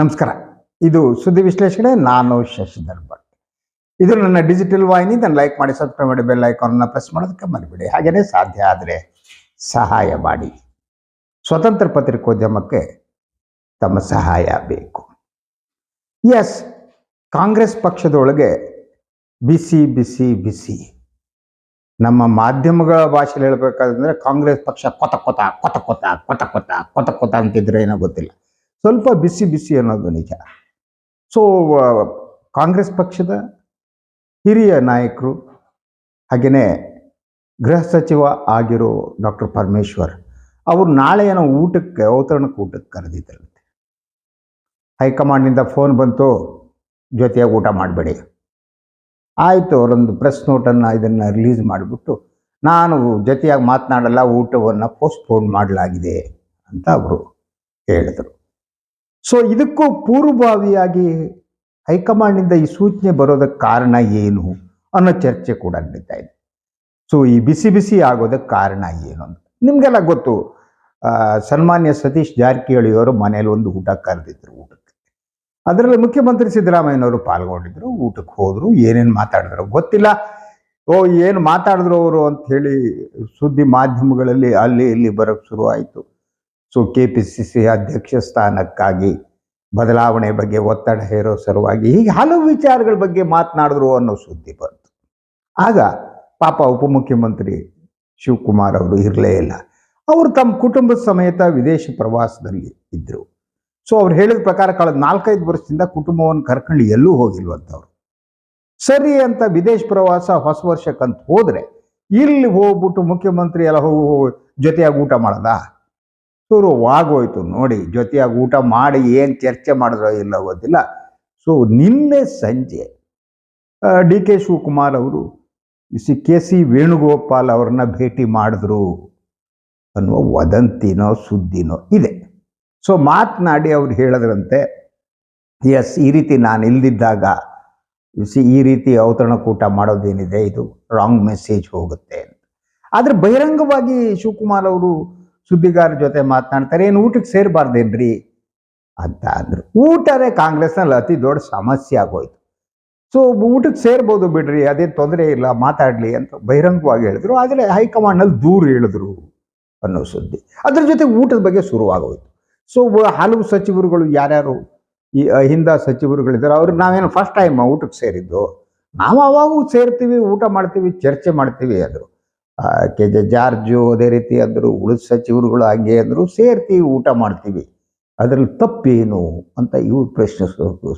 ನಮಸ್ಕಾರ. ಇದು ಸುದ್ದಿ ವಿಶ್ಲೇಷಣೆ, ನಾನು ಶಶಿಧರ್ ಭಟ್. ಇದು ನನ್ನ ಡಿಜಿಟಲ್ ವಾಹಿನಿ ನನ್ನ ಲೈಕ್ ಮಾಡಿ ಸಬ್ಸ್ಕ್ರೈಬ್ ಮಾಡಿ ಬೆಲ್ ಐಕಾನ್ನ ಪ್ರೆಸ್ ಮಾಡೋದಕ್ಕೆ ಮರಿಬೇಡಿ. ಹಾಗೆಯೇ ಸಾಧ್ಯ ಆದರೆ ಸಹಾಯ ಮಾಡಿ. ಸ್ವತಂತ್ರ ಪತ್ರಿಕೋದ್ಯಮಕ್ಕೆ ತಮ್ಮ ಸಹಾಯ ಬೇಕು. ಎಸ್ ಕಾಂಗ್ರೆಸ್ ಪಕ್ಷದೊಳಗೆ ಬಿಸಿ ಬಿಸಿ ಬಿಸಿ. ನಮ್ಮ ಮಾಧ್ಯಮಗಳ ಭಾಷೆಯಲ್ಲಿ ಹೇಳ್ಬೇಕಾದ್ರೆ ಕಾಂಗ್ರೆಸ್ ಪಕ್ಷ ಕೊತ ಕೊತ ಕೊತ ಕೊತ ಕೊತ ಕೊತ ಕೊತ ಕೊತ ಅಂತಿದ್ರೆ ಏನೋ ಗೊತ್ತಿಲ್ಲ. ಸ್ವಲ್ಪ ಬಿಸಿ ಬಿಸಿ ಅನ್ನೋದು ನಿಜ. ಸೊ ಕಾಂಗ್ರೆಸ್ ಪಕ್ಷದ ಹಿರಿಯ ನಾಯಕರು ಹಾಗೆಯೇ ಗೃಹ ಸಚಿವ ಆಗಿರೋ ಡಾಕ್ಟರ್ ಪರಮೇಶ್ವರ್ ಅವರು ನಾಳೆ ಏನೋ ಊಟಕ್ಕೆ, ಅವತರಣಕ್ಕೆ ಊಟಕ್ಕೆ ಕರೆದಿದ್ದರಂತೆ ಹೈಕಮಾಂಡ್ನಿಂದ ಫೋನ್ ಬಂತು, ಜೊತೆಯಾಗಿ ಊಟ ಮಾಡಬೇಡಿ. ಆಯಿತು, ಅವರೊಂದು ಪ್ರೆಸ್ ನೋಟನ್ನು ಇದನ್ನು ರಿಲೀಸ್ ಮಾಡಿಬಿಟ್ಟು, ನಾನು ಜೊತೆಯಾಗಿ ಮಾತನಾಡಲ್ಲ, ಊಟವನ್ನು ಪೋಸ್ಟ್ಪೋನ್ ಮಾಡಲಾಗಿದೆ ಅಂತ ಅವರು ಹೇಳಿದರು. ಸೊ ಇದಕ್ಕೂ ಪೂರ್ವಭಾವಿಯಾಗಿ ಹೈಕಮಾಂಡ್ನಿಂದ ಈ ಸೂಚನೆ ಬರೋದಕ್ಕೆ ಕಾರಣ ಏನು ಅನ್ನೋ ಚರ್ಚೆ ಕೂಡ ನಡೀತಾ ಇದೆ. ಸೊ ಈ ಬಿಸಿ ಬಿಸಿ ಆಗೋದಕ್ಕೆ ಕಾರಣ ಏನು ಅಂತ. ನಿಮಗೆಲ್ಲ ಗೊತ್ತು ಸನ್ಮಾನ್ಯ ಸತೀಶ್ ಜಾರಕಿಹೊಳಿ ಅವರು ಮನೇಲಿ ಒಂದು ಊಟ ಕರೆದಿದ್ರು ಊಟಕ್ಕೆ. ಅದರಲ್ಲಿ ಮುಖ್ಯಮಂತ್ರಿ ಸಿದ್ದರಾಮಯ್ಯನವರು ಪಾಲ್ಗೊಂಡಿದ್ರು, ಊಟಕ್ಕೆ ಹೋದ್ರು, ಏನೇನು ಮಾತಾಡಿದ್ರು ಗೊತ್ತಿಲ್ಲ. ಓ, ಏನು ಮಾತಾಡಿದ್ರು ಅವರು ಅಂತ ಹೇಳಿ ಸುದ್ದಿ ಮಾಧ್ಯಮಗಳಲ್ಲಿ ಅಲ್ಲಿ ಇಲ್ಲಿ ಬರೋಕ್ಕೆ ಶುರುವಾಯಿತು. So K P C C ಅಧ್ಯಕ್ಷ ಸ್ಥಾನಕ್ಕಾಗಿ ಬದಲಾವಣೆ ಬಗ್ಗೆ ಒತ್ತಡ ಹೇರೋ ಸಲುವಾಗಿ ಹೀಗೆ ಹಲವು ವಿಚಾರಗಳ ಬಗ್ಗೆ ಮಾತನಾಡಿದ್ರು ಅನ್ನೋ ಸುದ್ದಿ ಬಂತು. ಆಗ ಪಾಪ ಉಪಮುಖ್ಯಮಂತ್ರಿ ಶಿವಕುಮಾರ್ ಅವರು ಇರಲೇ ಇಲ್ಲ. ಅವರು ತಮ್ಮ ಕುಟುಂಬದ ಸಮೇತ ವಿದೇಶ ಪ್ರವಾಸದಲ್ಲಿ ಇದ್ದರು ಸೊ ಅವ್ರು ಹೇಳಿದ ಪ್ರಕಾರ ಕಳೆದ ನಾಲ್ಕೈದು ವರ್ಷದಿಂದ ಕುಟುಂಬವನ್ನು ಕರ್ಕೊಂಡು ಎಲ್ಲೂ ಹೋಗಿಲ್ವಂಥವ್ರು ಸರಿ ಅಂತ ವಿದೇಶ ಪ್ರವಾಸ ಹೊಸ ವರ್ಷಕ್ಕಂತ ಹೋದರೆ ಇಲ್ಲಿ ಹೋಗ್ಬಿಟ್ಟು ಮುಖ್ಯಮಂತ್ರಿ ಎಲ್ಲ ಹೋಗಿ ಜೊತೆಯಾಗಿ ಊಟ ಮಾಡೋದಾ? ಶುರುವಾಗೋಯ್ತು ನೋಡಿ, ಜೊತೆಯಾಗಿ ಊಟ ಮಾಡಿ ಏನು ಚರ್ಚೆ ಮಾಡಿದ್ರೋ ಇಲ್ಲ ಗೊತ್ತಿಲ್ಲ. ಸೊ ನಿನ್ನೆ ಸಂಜೆ ಡಿ ಕೆ ಶಿವಕುಮಾರ್ ಅವರು ಸಿ ಕೆ ಸಿ ವೇಣುಗೋಪಾಲ್ ಅವ್ರನ್ನ ಭೇಟಿ ಮಾಡಿದ್ರು ಅನ್ನುವ ವದಂತಿನೋ, ಸುದ್ದಿನೋ ಇದೆ. ಸೊ ಮಾತನಾಡಿ ಅವ್ರು ಹೇಳಿದ್ರಂತೆ ಎಸ್ ಈ ರೀತಿ ನಾನು ಇಲ್ದಿದ್ದಾಗ ಸಿ ಈ ರೀತಿ ಔತಣಕೂಟ ಮಾಡೋದೇನಿದೆ, ಇದು ರಾಂಗ್ ಮೆಸೇಜ್ ಹೋಗುತ್ತೆ ಅಂತ. ಆದರೆ ಬಹಿರಂಗವಾಗಿ ಶಿವಕುಮಾರ್ ಅವರು ಸುದ್ದಿಗಾರರ ಜೊತೆ ಮಾತನಾಡ್ತಾರೆ, ಏನು ಊಟಕ್ಕೆ ಸೇರಬಾರ್ದೇನ್ರಿ? ಅಂತ ಅಂದರು. ಊಟನೇ ಕಾಂಗ್ರೆಸ್ನಲ್ಲಿ ಅತಿ ದೊಡ್ಡ ಸಮಸ್ಯೆ ಆಗೋಯ್ತು. ಸೊ, ಊಟಕ್ಕೆ ಸೇರ್ಬೋದು ಬಿಡ್ರಿ, ಅದೇನು ತೊಂದರೆ ಇಲ್ಲ, ಮಾತಾಡಲಿ ಅಂತ ಬಹಿರಂಗವಾಗಿ ಹೇಳಿದ್ರು. ಆದರೆ ಹೈಕಮಾಂಡ್ನಲ್ಲಿ ದೂರ ಹೇಳಿದ್ರು ಅನ್ನೋ ಸುದ್ದಿ. ಅದ್ರ ಜೊತೆ ಊಟದ ಬಗ್ಗೆ ಶುರುವಾಗೋಯ್ತು. ಸೊ ಹಲವು ಸಚಿವರುಗಳು ಯಾರ್ಯಾರು ಈ ಹಿಂದ ಸಚಿವರುಗಳಿದ್ದಾರೆ ಅವ್ರಿಗೆ ನಾವೇನು ಫಸ್ಟ್ ಟೈಮ್ ಊಟಕ್ಕೆ ಸೇರಿದ್ದು? ನಾವು ಅವಾಗೂ ಸೇರ್ತೀವಿ, ಊಟ ಮಾಡ್ತೀವಿ, ಚರ್ಚೆ ಮಾಡ್ತೀವಿ ಅಂದರು. ಕೆ ಜೆ, ಜಾರ್ಜು ಅದೇ ರೀತಿ ಅಂದರು ಉಳಿದ ಸಚಿವರುಗಳು ಹಾಗೆ ಅಂದರು ಸೇರ್ತೀವಿ ಊಟ ಮಾಡ್ತೀವಿ. ಅದರಲ್ಲಿ ತಪ್ಪೇನು ಅಂತ ಇವ್ರು ಪ್ರಶ್ನೆ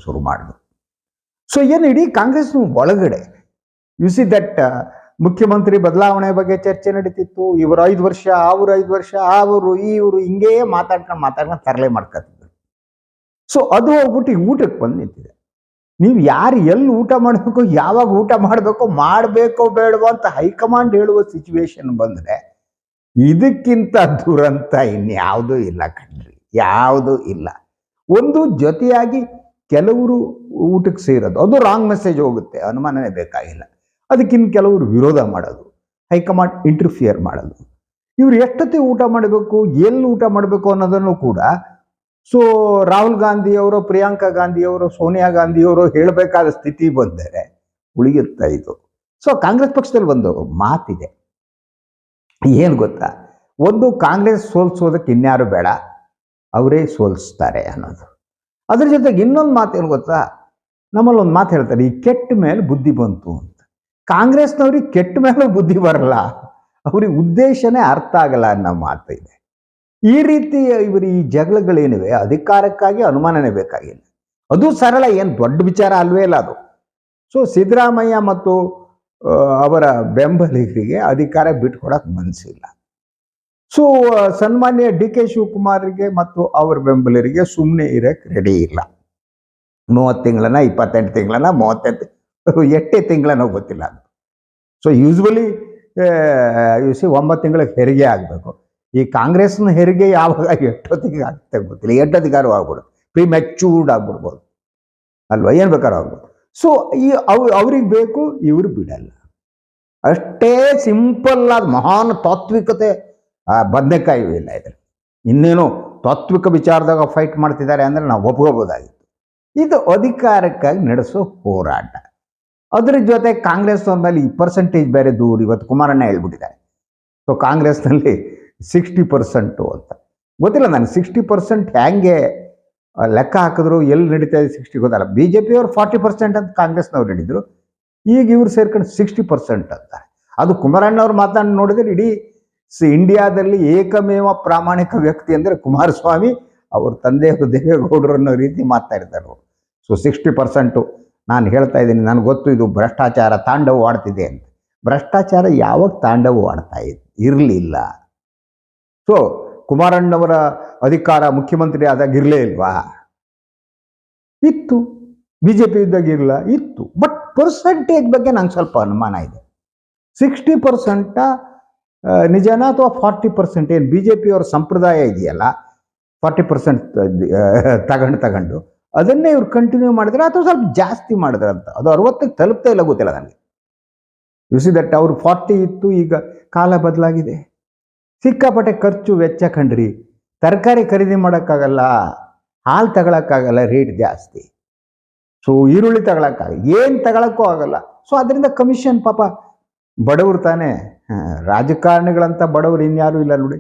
ಶುರು ಮಾಡಿದ್ರು. ಸೊ ಏನು ಇಡೀ ಕಾಂಗ್ರೆಸ್ ಒಳಗಡೆ ಯು ಸಿ ದಟ್ ಮುಖ್ಯಮಂತ್ರಿ ಬದಲಾವಣೆ ಬಗ್ಗೆ ಚರ್ಚೆ ನಡೀತಿತ್ತು. ಇವರು ಐದು ವರ್ಷ, ಅವರು ಐದು ವರ್ಷ, ಅವರು, ಇವರು ಹಿಂಗೇ ಮಾತಾಡ್ಕೊಂಡು ಮಾತಾಡ್ಕೊಂಡು ತರಲೆ ಮಾಡ್ಕೊತಿದ್ರು ಸೊ ಅದು ಹೋಗ್ಬಿಟ್ಟು ಊಟಕ್ಕೆ ಬಂದು ನಿಂತಿದೆ. ನೀವು ಯಾರು ಎಲ್ಲಿ ಊಟ ಮಾಡಬೇಕು, ಯಾವಾಗ ಊಟ ಮಾಡಬೇಕು ಮಾಡಬೇಕೋ ಬೇಡವೋ ಅಂತ ಹೈಕಮಾಂಡ್ ಹೇಳುವ ಸಿಚುವೇಶನ್ ಬಂದರೆ ಇದಕ್ಕಿಂತ ದುರಂತ ಇನ್ಯಾವುದೂ ಇಲ್ಲ ಕಣ್ರಿ, ಯಾವುದೂ ಇಲ್ಲ. ಒಂದು ಜೊತೆಯಾಗಿ ಕೆಲವರು ಊಟಕ್ಕೆ ಸೇರೋದು, ಅದು ರಾಂಗ್ ಮೆಸೇಜ್ ಹೋಗುತ್ತೆ, ಅನುಮಾನನೇ ಬೇಕಾಗಿಲ್ಲ. ಅದಕ್ಕಿಂತ ಕೆಲವರು ವಿರೋಧ ಮಾಡೋದು, ಹೈಕಮಾಂಡ್ ಇಂಟರ್ಫಿಯರ್ ಮಾಡೋದು. ಇವರು ಎಷ್ಟೊತ್ತಿಗೆ ಊಟ ಮಾಡಬೇಕು ಎಲ್ಲಿ ಊಟ ಮಾಡಬೇಕು ಅನ್ನೋದನ್ನು ಕೂಡ ಸೊ ರಾಹುಲ್ ಗಾಂಧಿಯವರು ಪ್ರಿಯಾಂಕಾ ಗಾಂಧಿಯವರು ಸೋನಿಯಾ ಗಾಂಧಿಯವರು ಹೇಳಬೇಕಾದ ಸ್ಥಿತಿ ಬಂದರೆ ಉಳಿಯುತ್ತಾ ಇದು? ಸೊ ಕಾಂಗ್ರೆಸ್ ಪಕ್ಷದಲ್ಲಿ ಒಂದು ಮಾತಿದೆ. ಏನು ಗೊತ್ತಾ? ಒಂದು ಕಾಂಗ್ರೆಸ್ ಸೋಲ್ಸೋದಕ್ಕೆ ಇನ್ಯಾರು ಬೇಡ? ಅವರೇ ಸೋಲಿಸ್ತಾರೆ ಅನ್ನೋದು. ಅದ್ರ ಜೊತೆಗೆ ಇನ್ನೊಂದು ಮಾತು ಏನು ಗೊತ್ತಾ? ನಮ್ಮಲ್ಲಿ ಒಂದು ಮಾತು ಹೇಳ್ತಾರೆ, ಈ ಕೆಟ್ಟ ಮೇಲೆ ಬುದ್ಧಿ ಬಂತು ಅಂತ. ಕಾಂಗ್ರೆಸ್ನವ್ರಿಗೆ ಕೆಟ್ಟ ಮೇಲೆ ಬುದ್ಧಿ ಬರಲ್ಲ. ಅವ್ರಿಗೆ ಉದ್ದೇಶನೇ ಅರ್ಥ ಆಗಲ್ಲ ಅನ್ನೋ ಮಾತು ಇದೆ ಈ ರೀತಿ ಇವರು ಈ ಜಗಳಗಳೇನಿವೆ, ಅಧಿಕಾರಕ್ಕಾಗಿ ಅನುಮಾನನೇ ಬೇಕಾಗಿಲ್ಲ. ಅದು ಸರಳ, ಏನು ದೊಡ್ಡ ವಿಚಾರ ಅಲ್ವೇ ಇಲ್ಲ ಅದು. ಸೊ ಸಿದ್ದರಾಮಯ್ಯ ಮತ್ತು ಅವರ ಬೆಂಬಲಿಗರಿಗೆ ಅಧಿಕಾರ ಬಿಟ್ಕೊಡಕ್ಕೆ ಮನಸ್ಸಿಲ್ಲ ಸೊ ಸನ್ಮಾನ್ಯ ಡಿ ಕೆ ಶಿವಕುಮಾರ್ಗೆ ಮತ್ತು ಅವರ ಬೆಂಬಲಿಗರಿಗೆ ಸುಮ್ಮನೆ ಇರಕ್ಕೆ ರೆಡಿ ಇಲ್ಲ. ಮೂವತ್ತು ತಿಂಗಳನ್ನ, ಇಪ್ಪತ್ತೆಂಟು ತಿಂಗಳನ್ನ, ಮೂವತ್ತೆಂಟು, ಎಷ್ಟೇ ತಿಂಗಳನ್ನೋ ಗೊತ್ತಿಲ್ಲ ಅದು. ಸೊ ಯೂಸ್ವಲಿ ಯು ಸಿ ಒಂಬತ್ತು ತಿಂಗಳಿಗೆ ಹೆರಿಗೆ ಆಗಬೇಕು. ಈ ಕಾಂಗ್ರೆಸ್ನ ಹೆರಿಗೆ ಯಾವಾಗ ಎಷ್ಟೊತ್ತಿಗೆ ಆಗುತ್ತೆ ಗೊತ್ತಿಲ್ಲ ಎಷ್ಟೊತ್ತಿಗಾರು ಆಗ್ಬಿಡುತ್ತೆ. ಪ್ರೀ ಮೆಚೂರ್ಡ್ ಆಗ್ಬಿಡ್ಬೋದು. ಅಲ್ವಾ? ಏನು ಬೇಕಾದ್ರೂ ಆಗ್ಬೋದು. ಸೊ ಈ ಅವ್, ಅವ್ರಿಗೆ ಬೇಕು, ಇವರು ಬಿಡಲ್ಲ. ಅಷ್ಟೇ ಸಿಂಪಲ್ ಆದ ಮಹಾನ್ ತಾತ್ವಿಕತೆ ಬದನೆಕಾಯಿ ಇಲ್ಲ ಇದ್ರೆ ಇನ್ನೇನು ತಾತ್ವಿಕ ವಿಚಾರದಾಗ ಫೈಟ್ ಮಾಡ್ತಿದ್ದಾರೆ ಅಂದರೆ ನಾವು ಒಪ್ಕೋಬೋದಾಗಿತ್ತು. ಇದು ಅಧಿಕಾರಕ್ಕಾಗಿ ನಡೆಸೋ ಹೋರಾಟ. ಅದ್ರ ಜೊತೆ ಕಾಂಗ್ರೆಸ್ ಮೇಲೆ ಈ ಪರ್ಸೆಂಟೇಜ್ ಬೇರೆ ದೂರ ಇವತ್ತು ಕುಮಾರಣ್ಣ ಹೇಳ್ಬಿಟ್ಟಿದ್ದಾರೆ. ಸೊ ಕಾಂಗ್ರೆಸ್ನಲ್ಲಿ ಸಿಕ್ಸ್ಟಿ ಪರ್ಸೆಂಟು ಅಂತ. ಗೊತ್ತಿಲ್ಲ ನಾನು ಸಿಕ್ಸ್ಟಿ ಪರ್ಸೆಂಟ್ ಹ್ಯಾಂಗೆ ಲೆಕ್ಕ ಹಾಕಿದ್ರು, ಎಲ್ಲಿ ನಡೀತಾ ಇದೆ ಸಿಕ್ಸ್ಟಿ ಗೊತ್ತಲ್ಲ. ಬಿ ಜೆ ಪಿಯವ್ರು ಫಾರ್ಟಿ ಪರ್ಸೆಂಟ್ ಅಂತ ಕಾಂಗ್ರೆಸ್ನವ್ರು ನಡೆದರು ಈಗ ಇವ್ರು ಸೇರ್ಕೊಂಡು ಸಿಕ್ಸ್ಟಿ ಪರ್ಸೆಂಟ್ ಅಂತ ಅದು ಕುಮಾರಣ್ಣವ್ರು ಮಾತಾಡಿ ನೋಡಿದ್ರೆ ಇಡೀ ಸಿ ಇಂಡಿಯಾದಲ್ಲಿ ಏಕಮೇವ ಪ್ರಾಮಾಣಿಕ ವ್ಯಕ್ತಿ ಅಂದರೆ ಕುಮಾರಸ್ವಾಮಿ, ಅವ್ರ ತಂದೆಯವರು ದೇವೇಗೌಡರು ಅನ್ನೋ ರೀತಿ ಮಾತಾಡಿದ್ದಾರೆ ಅವರು. ಸೊ ಸಿಕ್ಸ್ಟಿ ಪರ್ಸೆಂಟು ನಾನು ಹೇಳ್ತಾ ಇದ್ದೀನಿ, ನನಗೆ ಗೊತ್ತು ಇದು ಭ್ರಷ್ಟಾಚಾರ ತಾಂಡವ ಆಡ್ತಿದೆ ಅಂತ. ಭ್ರಷ್ಟಾಚಾರ ಯಾವಾಗ ತಾಂಡವ ಆಡ್ತಾ ಇರಲಿಲ್ಲ. ಸೊ, ಕುಮಾರಣ್ಣವರ ಅಧಿಕಾರ ಮುಖ್ಯಮಂತ್ರಿ ಆದಾಗ ಇರಲೇ ಇಲ್ವಾ? ಇತ್ತು. ಬಿ ಜೆ ಪಿ ಇದ್ದಾಗ ಇರಲ್ಲ ಇತ್ತು. ಬಟ್ ಪರ್ಸೆಂಟೇಜ್ ಬಗ್ಗೆ ನಂಗೆ ಸ್ವಲ್ಪ ಅನುಮಾನ ಇದೆ. ಸಿಕ್ಸ್ಟಿ ಪರ್ಸೆಂಟ ನಿಜನಾ ಅಥವಾ ಫಾರ್ಟಿ ಪರ್ಸೆಂಟ್ ಏನು ಬಿ ಜೆ ಪಿಯವರ ಸಂಪ್ರದಾಯ ಇದೆಯಲ್ಲ? ಫಾರ್ಟಿ ಪರ್ಸೆಂಟ್ ತಗೊಂಡು ತಗೊಂಡು. ಅದನ್ನೇ ಇವ್ರು ಕಂಟಿನ್ಯೂ ಮಾಡಿದ್ರೆ ಅಥವಾ ಸ್ವಲ್ಪ ಜಾಸ್ತಿ ಮಾಡಿದ್ರೆ ಅಂತ. ಅದು ಅರವತ್ತಕ್ಕೆ ತಲುಪ್ತಾ ಇಲ್ಲ ಗೊತ್ತಿಲ್ಲ ನನಗೆ. ಯು ಸಿ ದಟ್ ಅವ್ರು ಫಾರ್ಟಿ ಇತ್ತು, ಈಗ ಕಾಲ ಬದಲಾಗಿದೆ. ಸಿಕ್ಕಾಪಟ್ಟೆ ಖರ್ಚು ವೆಚ್ಚ ಕಂಡ್ರಿ. ತರಕಾರಿ ಖರೀದಿ ಮಾಡೋಕ್ಕಾಗಲ್ಲ, ಹಾಲು ತಗೊಳಕ್ಕಾಗಲ್ಲ ರೇಟ್ ಜಾಸ್ತಿ. ಸೊ ಈರುಳ್ಳಿ ತಗೊಳಕ್ಕಾಗಲ್ಲ, ಏನು ತಗೊಳಕ್ಕೂ ಆಗಲ್ಲ. ಸೊ ಅದರಿಂದ ಕಮಿಷನ್ ಪಾಪ ಬಡವರು ತಾನೇ ರಾಜಕಾರಣಿಗಳಂತ ಬಡವರು ಇನ್ಯಾರೂ ಇಲ್ಲ ನೋಡಿ.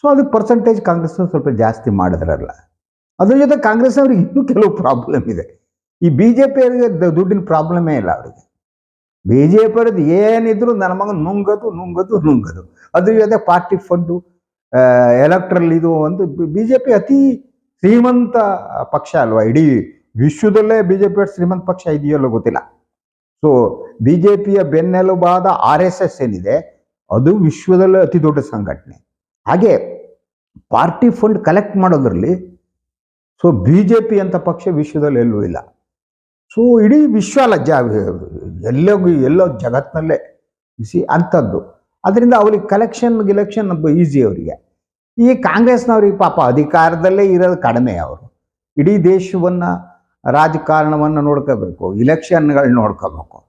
ಸೊ ಅದು ಪರ್ಸೆಂಟೇಜ್ ಕಾಂಗ್ರೆಸ್ ಸ್ವಲ್ಪ ಜಾಸ್ತಿ ಮಾಡಿದ್ರಲ್ಲ. ಅದ್ರ ಜೊತೆ ಕಾಂಗ್ರೆಸ್ ಅವ್ರಿಗೆ ಇನ್ನೂ ಕೆಲವು ಪ್ರಾಬ್ಲಮ್ ಇದೆ. ಈ ಬಿ ಜೆ ಪಿಯವರಿಗೆ ದುಡ್ಡಿನ ಪ್ರಾಬ್ಲಮೇ ಇಲ್ಲ ಅವರಿಗೆ. ಬಿ ಜೆ ಪಿಯವ್ರದ್ದು ಏನಿದ್ರು ನನ್ನ ಮಗ ನುಂಗದು ನುಂಗದು ನುಂಗದು. ಅದು ಜೊತೆ ಪಾರ್ಟಿ ಫಂಡು ಎಲೆಕ್ಟ್ರಲ್ ಇದು ಒಂದು ಬಿ ಜೆ ಪಿ ಅತಿ ಶ್ರೀಮಂತ ಪಕ್ಷ ಅಲ್ವಾ? ಇಡೀ ವಿಶ್ವದಲ್ಲೇ ಬಿ ಜೆ ಪಿ ಶ್ರೀಮಂತ ಪಕ್ಷ ಇದೆಯಲ್ಲೋ ಗೊತ್ತಿಲ್ಲ. ಸೊ ಬಿ ಜೆ ಪಿಯ ಬೆನ್ನೆಲುಬಾದ ಆರ್ ಎಸ್ ಎಸ್ ಏನಿದೆ, ಅದು ವಿಶ್ವದಲ್ಲೇ ಅತಿ ದೊಡ್ಡ ಸಂಘಟನೆ. ಹಾಗೆ ಪಾರ್ಟಿ ಫಂಡ್ ಕಲೆಕ್ಟ್ ಮಾಡೋದ್ರಲ್ಲಿ ಸೊ ಬಿ ಜೆ ಪಿ ಅಂತ ಪಕ್ಷ ವಿಶ್ವದಲ್ಲಿ ಎಲ್ಲೂ ಇಲ್ಲ. ಸೊ ಇಡೀ ವಿಶ್ವ ಅಲ್ಲ ಜ ಎಲ್ಲೋ ಎಲ್ಲೋ ಜಗತ್ತಿನಲ್ಲೇ ಬಿಸಿ ಅಂಥದ್ದು. ಅದರಿಂದ ಅವ್ರಿಗೆ ಕಲೆಕ್ಷನ್ ಗಿಲೆಕ್ಷನ್ ಈಸಿ ಅವರಿಗೆ. ಈ ಕಾಂಗ್ರೆಸ್ನವ್ರಿಗೆ ಪಾಪ ಅಧಿಕಾರದಲ್ಲೇ ಇರೋದು ಕಡಿಮೆ ಅವರು. ಇಡೀ ದೇಶವನ್ನು, ರಾಜಕಾರಣವನ್ನು ನೋಡ್ಕೋಬೇಕು ಇಲೆಕ್ಷನ್ಗಳನ್ನ ನೋಡ್ಕೋಬೇಕು.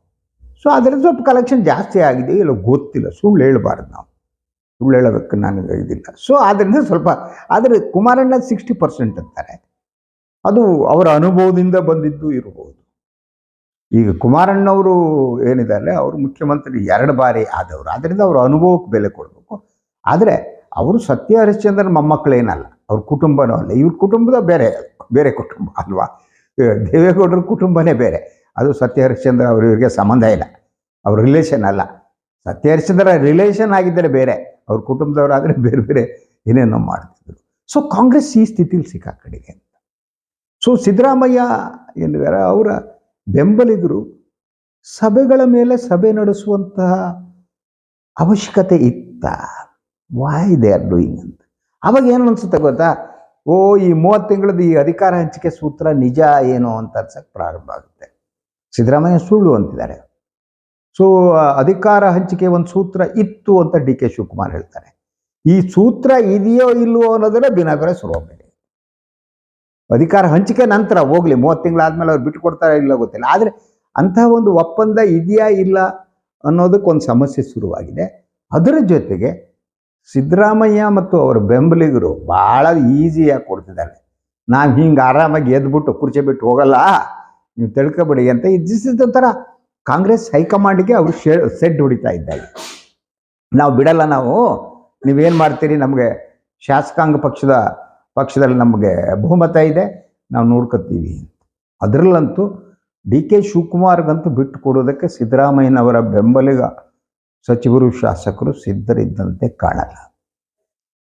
ಸೊ ಅದರಿಂದ ಸ್ವಲ್ಪ ಕಲೆಕ್ಷನ್ ಜಾಸ್ತಿ ಆಗಿದೆ. ಇಲ್ಲ ಗೊತ್ತಿಲ್ಲ. ಸುಳ್ಳು ಹೇಳಬಾರ್ದು ನಾವು. ಸುಳ್ಳು ಹೇಳೋದಕ್ಕೆ ನನಗೆ ಇದಿಲ್ಲ. ಸೊ ಅದರಿಂದ ಸ್ವಲ್ಪ, ಆದರೆ ಕುಮಾರಣ್ಣ ಸಿಕ್ಸ್ಟಿ ಪರ್ಸೆಂಟ್ ಅಂತಾರೆ. ಅದು ಅವರ ಅನುಭವದಿಂದ ಬಂದಿದ್ದು ಇರಬಹುದು ಈಗ ಕುಮಾರಣ್ಣವರು ಏನಿದ್ದಾರೆ ಅವರು ಮುಖ್ಯಮಂತ್ರಿ ಎರಡು ಬಾರಿ ಆದವರು. ಆದ್ದರಿಂದ ಅವ್ರ ಅನುಭವಕ್ಕೆ ಬೆಲೆ ಕೊಡಬೇಕು. ಆದರೆ ಅವರು ಸತ್ಯ ಹರಿಶ್ಚಂದ್ರ ಮೊಮ್ಮಕ್ಕಳೇನಲ್ಲ, ಅವ್ರ ಕುಟುಂಬನೂ ಅಲ್ಲ. ಇವ್ರ ಕುಟುಂಬದ ಬೇರೆ ಬೇರೆ ಕುಟುಂಬ ಅಲ್ವಾ? ದೇವೇಗೌಡರ ಕುಟುಂಬನೇ ಬೇರೆ. ಅದು ಸತ್ಯ ಹರಿಶ್ಚಂದ್ರ ಅವರು ಇವರಿಗೆ ಸಂಬಂಧ ಇಲ್ಲ. ಅವ್ರ ರಿಲೇಷನ್ ಅಲ್ಲ. ಸತ್ಯ ಹರಿಶ್ಚಂದ್ರ ರಿಲೇಷನ್ ಆಗಿದ್ದರೆ ಬೇರೆ, ಅವ್ರ ಕುಟುಂಬದವರಾದರೆ ಬೇರೆ ಬೇರೆ ಏನೇನೋ ಮಾಡ್ತಿದ್ರು. ಸೊ ಕಾಂಗ್ರೆಸ್ ಈ ಸ್ಥಿತಿಲಿ ಸಿಕ್ಕಾಕಡಿದೆ ಅಂತ. ಸೊ ಸಿದ್ದರಾಮಯ್ಯ ಏನಿದ್ದಾರೆ ಅವರ ಬೆಂಬಲಿಗರು ಸಭೆಗಳ ಮೇಲೆ ಸಭೆ ನಡೆಸುವಂತಹ ಅವಶ್ಯಕತೆ ಇತ್ತ. ವಾಯ್ ದೇ ಆರ್ ಡೂಯಿಂಗ್ ಅಂತ. ಅವಾಗ ಏನು ಅನ್ಸುತ್ತೆ ಗೊತ್ತಾ? ಓ, ಈ ಮೂವತ್ತು ತಿಂಗಳದ ಈ ಅಧಿಕಾರ ಹಂಚಿಕೆ ಸೂತ್ರ ನಿಜ ಏನು ಅಂತ ಅನ್ಸಕ್ಕೆ ಪ್ರಾರಂಭ ಆಗುತ್ತೆ. ಸಿದ್ದರಾಮಯ್ಯ ಸುಳ್ಳು ಅಂತಿದ್ದಾರೆ. ಸೊ ಅಧಿಕಾರ ಹಂಚಿಕೆ ಒಂದು ಸೂತ್ರ ಇತ್ತು ಅಂತ ಡಿ ಕೆ ಶಿವಕುಮಾರ್ ಹೇಳ್ತಾರೆ. ಈ ಸೂತ್ರ ಇದೆಯೋ ಇಲ್ಲವೋ ಅನ್ನೋದರ ಭಿನ್ನಾಭಿಪ್ರಾಯ ಶುರುವಾಗಿದೆ ಅಧಿಕಾರ ಹಂಚಿಕೆ ನಂತರ ಹೋಗ್ಲಿ, ಮೂವತ್ತು ತಿಂಗಳಾದ್ಮೇಲೆ ಅವ್ರು ಬಿಟ್ಟು ಕೊಡ್ತಾರೆ ಇಲ್ಲ ಗೊತ್ತಿಲ್ಲ. ಆದರೆ ಅಂತಹ ಒಂದು ಒಪ್ಪಂದ ಇದೆಯಾ ಇಲ್ಲ ಅನ್ನೋದಕ್ಕೆ ಒಂದು ಸಮಸ್ಯೆ ಶುರುವಾಗಿದೆ. ಅದರ ಜೊತೆಗೆ ಸಿದ್ದರಾಮಯ್ಯ ಮತ್ತು ಅವರ ಬೆಂಬಲಿಗರು ಭಾಳ ಈಸಿಯಾಗಿ ಕೊಡ್ತಿದ್ದಾರೆ. ನಾನು ಹಿಂಗೆ ಆರಾಮಾಗಿ ಎದ್ಬಿಟ್ಟು ಕುರ್ಚಿ ಬಿಟ್ಟು ಹೋಗಲ್ಲ, ನೀವು ತಿಳ್ಕೊಬಿಡಿ ಅಂತ. ಇದ್ದಿಸಿದ ಥರ ಕಾಂಗ್ರೆಸ್ ಹೈಕಮಾಂಡ್ಗೆ ಅವರು ಶೇ, ಸೆಡ್ ಹೊಡಿತಾ ಇದ್ದಾರೆ. ನಾವು ಬಿಡಲ್ಲ ನಾವು, ನೀವೇನು ಮಾಡ್ತೀರಿ ನಮಗೆ ಶಾಸಕಾಂಗ ಪಕ್ಷದ ಪಕ್ಷದಲ್ಲಿ ನಮಗೆ ಬಹುಮತ ಇದೆ, ನಾವು ನೋಡ್ಕೊತೀವಿ ಅದರಲ್ಲಂತೂ ಡಿ ಕೆ ಶಿವಕುಮಾರ್ಗಂತೂ ಬಿಟ್ಟು ಕೊಡೋದಕ್ಕೆ ಸಿದ್ದರಾಮಯ್ಯನವರ ಬೆಂಬಲಿಗ ಸಚಿವರು, ಶಾಸಕರು ಸಿದ್ಧರಿದ್ದಂತೆ ಕಾಣಲ್ಲ.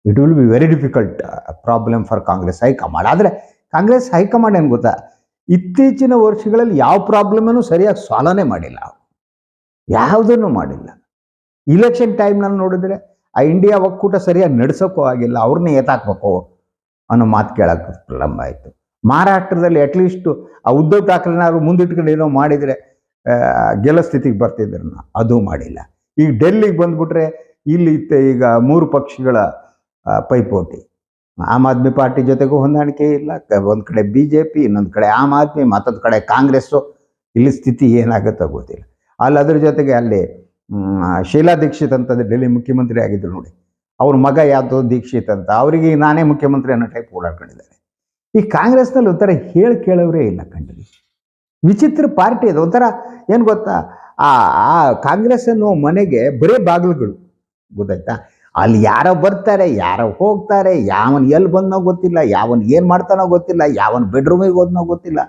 It will be very difficult problem for Congress high command. ಆದರೆ ಕಾಂಗ್ರೆಸ್ ಹೈಕಮಾಂಡ್ ಏನು ಗೊತ್ತಾ? ಇತ್ತೀಚಿನ ವರ್ಷಗಳಲ್ಲಿ ಯಾವ ಪ್ರಾಬ್ಲಮನ್ನು ಸರಿಯಾಗಿ ಸಾಲನೇ ಮಾಡಿಲ್ಲ ಯಾವುದನ್ನು ಮಾಡಿಲ್ಲ. ಇಲೆಕ್ಷನ್ ಟೈಮ್ನಲ್ಲಿ ನೋಡಿದ್ರೆ ಆ ಇಂಡಿಯಾ ಒಕ್ಕೂಟ ಸರಿಯಾಗಿ ನಡೆಸೋಕ್ಕೂ ಆಗಿಲ್ಲ ಅವ್ರನ್ನೇ ಏತಾಕ್ಬೇಕು ಅನ್ನೋ ಮಾತು ಕೇಳಕ್ಕೆ ಪ್ರಾರಂಭ ಆಯಿತು. ಮಹಾರಾಷ್ಟ್ರದಲ್ಲಿ ಅಟ್ಲೀಸ್ಟು ಆ ಉದ್ಧವ್ ಠಾಕ್ರೆನಾದ್ರು ಮುಂದಿಟ್ಕೊಂಡು ಏನೋ ಮಾಡಿದರೆ ಗೆಲ್ಲೋ ಸ್ಥಿತಿಗೆ ಬರ್ತಿದ್ರು ಅದು ಮಾಡಿಲ್ಲ. ಈಗ ಡೆಲ್ಲಿಗೆ ಬಂದ್ಬಿಟ್ರೆ ಇಲ್ಲಿ ಈಗ ಮೂರು ಪಕ್ಷಗಳ ಪೈಪೋಟಿ. ಆಮ್ ಆದ್ಮಿ ಪಾರ್ಟಿ ಜೊತೆಗೂ ಹೊಂದಾಣಿಕೆ ಇಲ್ಲ ಒಂದು ಕಡೆ ಬಿ ಜೆ ಪಿ ಇನ್ನೊಂದು ಕಡೆ ಆಮ್ ಆದ್ಮಿ, ಮತ್ತೊಂದು ಕಡೆ ಕಾಂಗ್ರೆಸ್ಸು, ಇಲ್ಲಿ ಸ್ಥಿತಿ ಏನಾಗುತ್ತೋ ಗೊತ್ತಿಲ್ಲ. ಅಲ್ಲಿ ಅದ್ರ ಜೊತೆಗೆ ಅಲ್ಲಿ ಶೀಲಾ ದೀಕ್ಷಿತ್ ಅಂತಂದ್ರೆ ಡೆಲ್ಲಿ ಮುಖ್ಯಮಂತ್ರಿ ಆಗಿದ್ರು ನೋಡಿ. ಅವ್ರ ಮಗ ಯಾವುದು ದೀಕ್ಷಿತ್ ಅಂತ. ಅವರಿಗೆ ನಾನೇ ಮುಖ್ಯಮಂತ್ರಿ ಅನ್ನೋ ಟೈಪ್ ಓಡಾಡ್ಕೊಂಡಿದ್ದಾರೆ. ಈ ಕಾಂಗ್ರೆಸ್ನಲ್ಲಿ ಒಂಥರ ಹೇಳಿ ಕೇಳೋರೇ ಇಲ್ಲ ಕಂಡ್ರಿ ವಿಚಿತ್ರ ಪಾರ್ಟಿ ಅದು. ಒಂಥರ ಏನು ಗೊತ್ತಾ? ಆ ಆ ಕಾಂಗ್ರೆಸ್ ಅನ್ನೋ ಮನೆಗೆ ಬರೇ ಬಾಗಿಲುಗಳು. ಗೊತ್ತಾಯ್ತಾ? ಅಲ್ಲಿ ಯಾರೋ ಬರ್ತಾರೆ, ಯಾರೋ ಹೋಗ್ತಾರೆ, ಯಾವನ್ ಎಲ್ಲಿ ಬಂದನೋ ಗೊತ್ತಿಲ್ಲ, ಯಾವನ್ ಏನು ಮಾಡ್ತಾನೋ ಗೊತ್ತಿಲ್ಲ, ಯಾವನ್ ಬೆಡ್ರೂಮಿಗೆ ಹೋದ್ನೋ ಗೊತ್ತಿಲ್ಲ,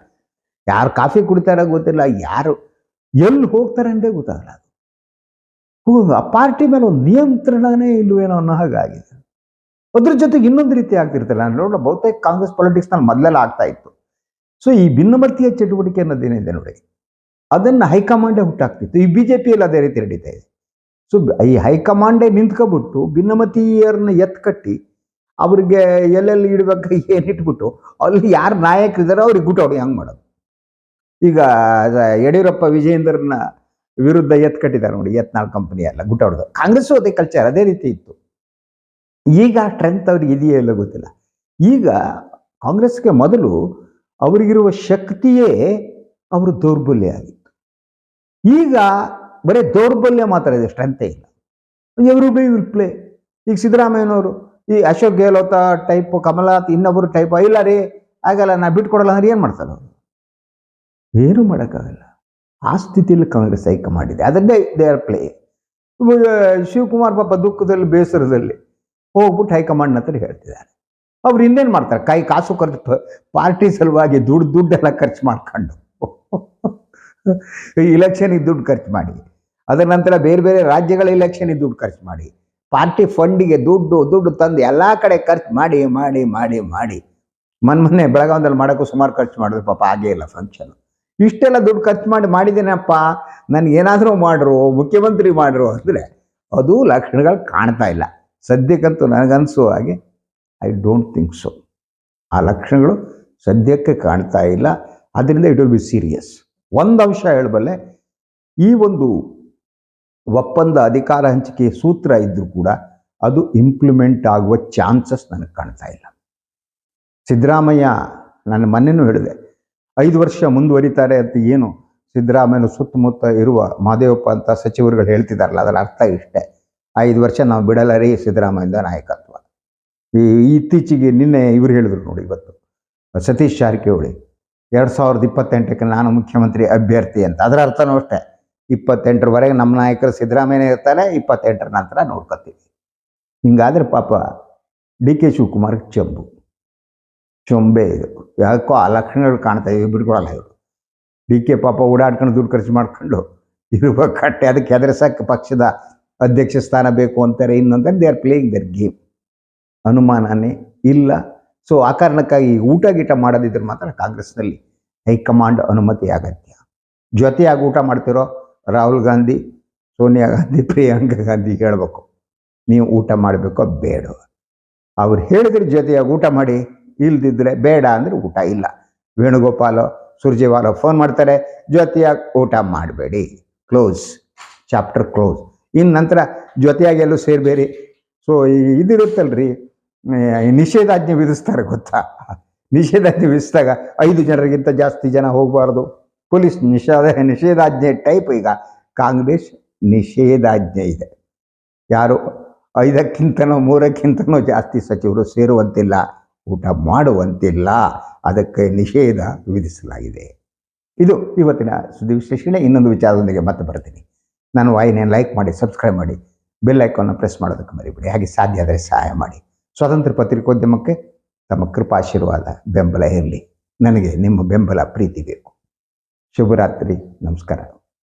ಯಾರು ಕಾಫಿ ಕುಡಿತಾರೋ ಗೊತ್ತಿಲ್ಲ, ಯಾರು ಎಲ್ಲಿ ಹೋಗ್ತಾರೆ ಅಂದೇ ಗೊತ್ತಾಗಲ್ಲ. ಆ ಪಾರ್ಟಿ ಮೇಲೆ ಒಂದು ನಿಯಂತ್ರಣನೇ ಇಲ್ಲವೇನೋ ಅನ್ನೋ ಹಾಗಾಗಿದೆ. ಅದ್ರ ಜೊತೆಗೆ ಇನ್ನೊಂದು ರೀತಿ ಆಗ್ತಿರ್ತಲ್ಲ ನಾನು ನೋಡೋ ಬಹುತೇಕ ಕಾಂಗ್ರೆಸ್ ಪಾಲಿಟಿಕ್ಸ್ನಲ್ಲಿ ಮೊದಲೆಲ್ಲ ಆಗ್ತಾ ಇತ್ತು. ಸೊ ಈ ಭಿನ್ನಮತೀಯ ಚಟುವಟಿಕೆ ಅನ್ನೋದೇನಿದೆ ನೋಡಿ, ಅದನ್ನು ಹೈಕಮಾಂಡೇ ಹುಟ್ಟಾಗ್ತಿತ್ತು ಈ ಬಿ ಜೆ ಪಿಯಲ್ಲಿ ಅದೇ ರೀತಿ ನಡೀತಾ ಇದೆ. ಸೊ ಈ ಹೈಕಮಾಂಡೇ ನಿಂತ್ಕೊಬಿಟ್ಟು ಭಿನ್ನಮತೀಯರನ್ನ ಎತ್ಕಟ್ಟಿ, ಅವ್ರಿಗೆ ಎಲ್ಲೆಲ್ಲಿ ಇಡ್ಬೇಕು ಏನಿಟ್ಬಿಟ್ಟು ಅಲ್ಲಿ ಯಾರು ನಾಯಕರಿದ್ದಾರೋ ಅವ್ರಿಗೆ ಗುಟ್ಟೋಡಿ ಹಂಗೆ ಮಾಡೋದು. ಈಗ ಯಡಿಯೂರಪ್ಪ ವಿಜಯೇಂದ್ರನ ವಿರುದ್ಧ ಎತ್ ಕಟ್ಟಿದ್ದಾರೆ ನೋಡಿ ಎತ್ನಾಳ್ ಕಂಪನಿ ಅಲ್ಲ ಗುಟ್ಟ ಹೊಡೆದು ಕಾಂಗ್ರೆಸ್ಸು ಅದೇ ಕಲ್ಚರ್ ಅದೇ ರೀತಿ ಇತ್ತು. ಈಗ ಸ್ಟ್ರೆಂತ್ ಅವ್ರಿಗೆ ಇದೆಯೇ ಇಲ್ಲ ಗೊತ್ತಿಲ್ಲ. ಈಗ ಕಾಂಗ್ರೆಸ್ಗೆ ಮೊದಲು ಅವರಿಗಿರುವ ಶಕ್ತಿಯೇ ಅವರು ದೌರ್ಬಲ್ಯ ಆಗಿತ್ತು. ಈಗ ಬರೀ ದೌರ್ಬಲ್ಯ ಮಾತ್ರ ಇದೆ ಸ್ಟ್ರೆಂತೇ ಇಲ್ಲ. ಎವ್ರು ಬಿ ವಿಲ್ ಪ್ಲೇ ಈಗ ಸಿದ್ದರಾಮಯ್ಯನವರು, ಈ ಅಶೋಕ್ ಗೆಹ್ಲೋತ ಟೈಪ್ ಕಮಲಾತ್ ಇನ್ನೊಬ್ಬರು ಟೈಪ್ ಇಲ್ಲ ರೀ ಆಗಲ್ಲ ನಾ ಬಿಟ್ಕೊಡಲ್ಲ ಅಂದ್ರೆ ಏನು ಮಾಡ್ತಾರೆ ಅವರು? ಏನು ಮಾಡೋಕ್ಕಾಗಲ್ಲ. ಆ ಸ್ಥಿತಿಯಲ್ಲಿ ಕಾಂಗ್ರೆಸ್ ಹೈಕ ಮಾಡಿದೆ ಅದನ್ನೇ ದೇ ಆರ್ ಪ್ಲೇ ಶಿವಕುಮಾರ್ ಪಾಪ ದುಃಖದಲ್ಲಿ, ಬೇಸರದಲ್ಲಿ ಹೋಗ್ಬಿಟ್ಟು ಹೈಕಮಾಂಡ್ ಹತ್ರ ಹೇಳ್ತಿದ್ದಾರೆ. ಅವ್ರು ಇನ್ನೇನು ಮಾಡ್ತಾರೆ? ಕೈ ಕಾಸು ಖರ್ಚು ಪಾರ್ಟಿ ಸಲುವಾಗಿ ದುಡ್ಡು, ದುಡ್ಡೆಲ್ಲ ಖರ್ಚು ಮಾಡ್ಕೊಂಡು. ಇಲೆಕ್ಷನಿಗೆ ದುಡ್ಡು ಖರ್ಚು ಮಾಡಿ. ಅದರ ನಂತರ ಬೇರೆ ಬೇರೆ ರಾಜ್ಯಗಳ ಇಲೆಕ್ಷನಿಗೆ ದುಡ್ಡು ಖರ್ಚು ಮಾಡಿ. ಪಾರ್ಟಿ ಫಂಡಿಗೆ ದುಡ್ಡು ದುಡ್ಡು ತಂದು ಎಲ್ಲ ಕಡೆ ಖರ್ಚು ಮಾಡಿ ಮಾಡಿ ಮಾಡಿ ಮಾಡಿ. ಮೊನ್ನೆ ಬೆಳಗಾವದಲ್ಲಿ ಮಾಡೋಕ್ಕೂ ಸುಮಾರು ಖರ್ಚು ಮಾಡಿದ್ರು ಪಾಪ, ಆಗೇ ಇಲ್ಲ ಫಂಕ್ಷನ್ ಇಷ್ಟೆಲ್ಲ ದುಡ್ಡು ಖರ್ಚು ಮಾಡಿ ಮಾಡಿದ್ದೇನಪ್ಪ? ನನಗೆ ಏನಾದರೂ ಮಾಡ್ರು, ಮುಖ್ಯಮಂತ್ರಿ ಮಾಡ್ರು ಅಂದರೆ ಅದು ಲಕ್ಷಣಗಳು ಕಾಣ್ತಾ ಇಲ್ಲ. ಸದ್ಯಕ್ಕಂತೂ ನನಗನ್ಸೋ ಹಾಗೆ ಐ ಡೋಂಟ್ ಥಿಂಕ್ ಸೊ ಆ ಲಕ್ಷಣಗಳು ಸದ್ಯಕ್ಕೆ ಕಾಣ್ತಾ ಇಲ್ಲ. ಅದರಿಂದ ಇಟ್ ವಿಲ್ ಬಿ ಸೀರಿಯಸ್ ಒಂದು ಅಂಶ ಹೇಳಬಲ್ಲೆ, ಈ ಒಂದು ಒಪ್ಪಂದ ಅಧಿಕಾರ ಹಂಚಿಕೆ ಸೂತ್ರ ಇದ್ದರೂ ಕೂಡ ಅದು ಇಂಪ್ಲಿಮೆಂಟ್ ಆಗುವ ಚಾನ್ಸಸ್ ನನಗೆ ಕಾಣ್ತಾ ಇಲ್ಲ. ಸಿದ್ದರಾಮಯ್ಯ ನಾನು ಮನೆಯೂ ಹೇಳಿದೆ ಐದು ವರ್ಷ ಮುಂದುವರಿತಾರೆ ಅಂತ ಏನು ಸಿದ್ದರಾಮಯ್ಯನ ಸುತ್ತಮುತ್ತ ಇರುವ ಮಾದೇವಪ್ಪ ಅಂತ ಸಚಿವರುಗಳು ಹೇಳ್ತಿದಾರಲ್ಲ, ಅದರ ಅರ್ಥ ಇಷ್ಟೇ. ಐದು ವರ್ಷ ನಾವು ಬಿಡಲ್ಲ ರೀ ಸಿದ್ದರಾಮಯ್ಯದ ನಾಯಕತ್ವ. ಈ ಇತ್ತೀಚೆಗೆ ನಿನ್ನೆ ಇವರು ಹೇಳಿದ್ರು ನೋಡಿ ಇವತ್ತು, ಸತೀಶ್ ಜಾರಕಿಹೊಳಿ, ಎರಡು ಸಾವಿರದ ಇಪ್ಪತ್ತೆಂಟಕ್ಕೆ ನಾನು ಮುಖ್ಯಮಂತ್ರಿ ಅಭ್ಯರ್ಥಿ ಅಂತ. ಅದರ ಅರ್ಥನೂ ಅಷ್ಟೇ, ಇಪ್ಪತ್ತೆಂಟರವರೆಗೆ ನಮ್ಮ ನಾಯಕರು ಸಿದ್ದರಾಮಯ್ಯ ಇರ್ತಾರೆ ಇಪ್ಪತ್ತೆಂಟರ ನಂತರ ನೋಡ್ಕೊತೀವಿ. ಹಿಂಗಾದ್ರೆ ಪಾಪ ಡಿ ಕೆ ಶಿವಕುಮಾರ್ ಚೆಂಬು. ಚೊಂಬೆ ಇದು. ಯಾಕೋ ಆ ಲಕ್ಷಣಗಳು ಕಾಣ್ತಾ ಇವೆ, ಬಿಡ್ಕೊಳಲ್ಲ ಇವರು. ಡಿ ಕೆ ಪಾಪ ಓಡಾಡ್ಕೊಂಡು ದುಡ್ಡು ಖರ್ಚು ಮಾಡ್ಕೊಂಡು ಇರುವ ಕಟ್ಟೆ, ಅದಕ್ಕೆ ಎದುರಿಸಕ್ಕೆ ಪಕ್ಷದ ಅಧ್ಯಕ್ಷ ಸ್ಥಾನ ಬೇಕು ಅಂತಾರೆ ಇನ್ನೊಂದರೆ they are playing their game ಅನುಮಾನನೇ ಇಲ್ಲ. ಸೊ ಆ ಕಾರಣಕ್ಕಾಗಿ ಊಟ ಗೀಟ ಮಾಡೋದಿದ್ರೆ ಮಾತ್ರ ಕಾಂಗ್ರೆಸ್ನಲ್ಲಿ ಹೈಕಮಾಂಡ್ ಅನುಮತಿ ಅಗತ್ಯ ಜೊತೆಯಾಗಿ ಊಟ ಮಾಡ್ತಿರೋ ರಾಹುಲ್ ಗಾಂಧಿ, ಸೋನಿಯಾ ಗಾಂಧಿ, ಪ್ರಿಯಾಂಕಾ ಗಾಂಧಿ ಹೇಳಬೇಕು, ನೀವು ಊಟ ಮಾಡಬೇಕೋ ಬೇಡ. ಅವ್ರು ಹೇಳಿದ್ರೆ ಜೊತೆಯಾಗಿ ಊಟ ಮಾಡಿ. ಇಲ್ದಿದ್ರೆ ಬೇಡ ಅಂದ್ರೆ ಊಟ ಇಲ್ಲ. ವೇಣುಗೋಪಾಲ ಸುರ್ಜೇವಾಲ ಫೋನ್ ಮಾಡ್ತಾರೆ ಜೊತೆಯಾಗಿ ಊಟ ಮಾಡಬೇಡಿ. ಕ್ಲೋಸ್ ಚಾಪ್ಟರ್ ಕ್ಲೋಸ್ ಇನ್ನು ನಂತರ ಜೊತೆಯಾಗಿ ಎಲ್ಲೂ ಸೇರಬೇಡಿ. ಸೊ ಇದಿರುತ್ತಲ್ರಿ ನಿಷೇಧಾಜ್ಞೆ ವಿಧಿಸ್ತಾರೆ ಗೊತ್ತಾ? ನಿಷೇಧಾಜ್ಞೆ ವಿಧಿಸಿದಾಗ ಐದು ಜನರಿಗಿಂತ ಜಾಸ್ತಿ ಜನ ಹೋಗಬಾರ್ದು. ಪೊಲೀಸ್ ನಿಷೇಧ ನಿಷೇಧಾಜ್ಞೆ ಟೈಪ್ ಈಗ. ಕಾಂಗ್ರೆಸ್ ನಿಷೇಧಾಜ್ಞೆ ಇದೆ. ಯಾರು ಐದಕ್ಕಿಂತನೋ ಮೂರಕ್ಕಿಂತನೋ ಜಾಸ್ತಿ ಸಚಿವರು ಸೇರುವಂತಿಲ್ಲ. ಊಟ ಮಾಡುವಂತಿಲ್ಲ. ಅದಕ್ಕೆ ನಿಷೇಧ ವಿಧಿಸಲಾಗಿದೆ. ಇದು ಇವತ್ತಿನ ಸುದ್ದಿ ವಿಶ್ಲೇಷಣೆ. ಇನ್ನೊಂದು ವಿಚಾರದೊಂದಿಗೆ ಮತ್ತೆ ಬರ್ತೀನಿ. ನಾನು ವಾಹಿನಿಯನ್ನು ಲೈಕ್ ಮಾಡಿ, ಸಬ್ಸ್ಕ್ರೈಬ್ ಮಾಡಿ, ಬೆಲ್ ಐಕಾನ್ನ ಪ್ರೆಸ್ ಮಾಡೋದಕ್ಕೆ ಮರಿಬೇಡಿ. ಹಾಗೆ ಸಾಧ್ಯ ಆದರೆ ಸಹಾಯ ಮಾಡಿ. ಸ್ವತಂತ್ರ ಪತ್ರಿಕೋದ್ಯಮಕ್ಕೆ ತಮ್ಮ ಕೃಪಾಶೀರ್ವಾದ ಬೆಂಬಲ ಇರಲಿ. ನನಗೆ ನಿಮ್ಮ ಬೆಂಬಲ ಪ್ರೀತಿ ಬೇಕು. ಶುಭರಾತ್ರಿ. ನಮಸ್ಕಾರ.